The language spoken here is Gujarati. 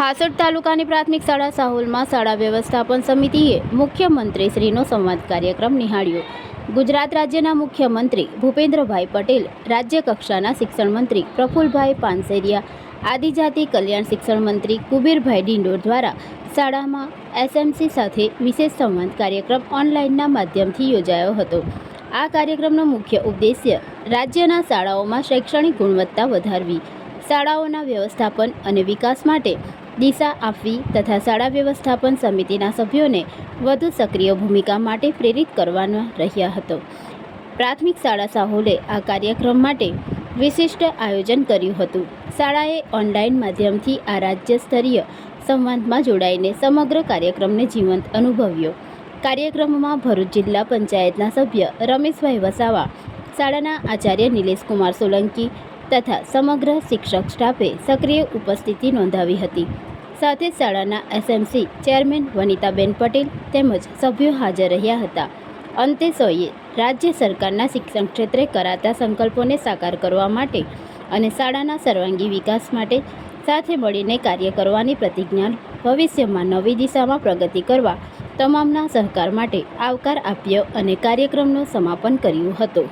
હાસોડ તાલુકાની પ્રાથમિક શાળા સાહોલમાં શાળા વ્યવસ્થાપન સમિતિએ મુખ્યમંત્રીશ્રીનો સંવાદ કાર્યક્રમ નિહાળ્યો. ગુજરાત રાજ્યના મુખ્યમંત્રી ભૂપેન્દ્રભાઈ પટેલ રાજ્ય કક્ષાના શિક્ષણ મંત્રી પ્રફુલભાઈ પાનસેરિયા, આદિજાતિ કલ્યાણ શિક્ષણ મંત્રી કુબીરભાઈ ડિંડોર દ્વારા શાળામાં એસએમસી સાથે વિશેષ સંવાદ કાર્યક્રમ ઓનલાઈનના માધ્યમથી યોજાયો હતો. આ કાર્યક્રમનો મુખ્ય ઉદ્દેશ્ય રાજ્યના શાળાઓમાં શૈક્ષણિક ગુણવત્તા વધારવી, શાળાઓના વ્યવસ્થાપન અને વિકાસ માટે દિશા આપવી તથા શાળા વ્યવસ્થાપન સમિતિના સભ્યોને વધુ સક્રિય ભૂમિકા માટે પ્રેરિત કરવાના રહ્યા હતો. પ્રાથમિક શાળા સાહોલે આ કાર્યક્રમ માટે વિશિષ્ટ આયોજન કર્યું હતું. શાળાએ ઓનલાઈન માધ્યમથી આ રાજ્ય સ્તરીય સંવાદમાં જોડાઈને સમગ્ર કાર્યક્રમને જીવંત અનુભવ્યો. કાર્યક્રમમાં ભરૂચ જિલ્લા પંચાયતના સભ્ય રમેશભાઈ વસાવા, શાળાના આચાર્ય નિલેશકુમાર સોલંકી તથા સમગ્ર શિક્ષક સ્ટાફે સક્રિય ઉપસ્થિતિ નોંધાવી હતી. સાથે શાળાના એસએમસી ચેરમેન વનિતાબેન પટેલ તેમજ સભ્યો હાજર રહ્યા હતા. અંતે સૌએ રાજ્ય સરકારના શિક્ષણ ક્ષેત્રે કરાતા સંકલ્પોને સાકાર કરવા માટે અને શાળાના સર્વાંગી વિકાસ માટે સાથે મળીને કાર્ય કરવાની પ્રતિજ્ઞા ભવિષ્યમાં નવી દિશામાં પ્રગતિ કરવા તમામના સહકાર માટે આવકાર આપ્યો અને કાર્યક્રમનું સમાપન કર્યું હતું.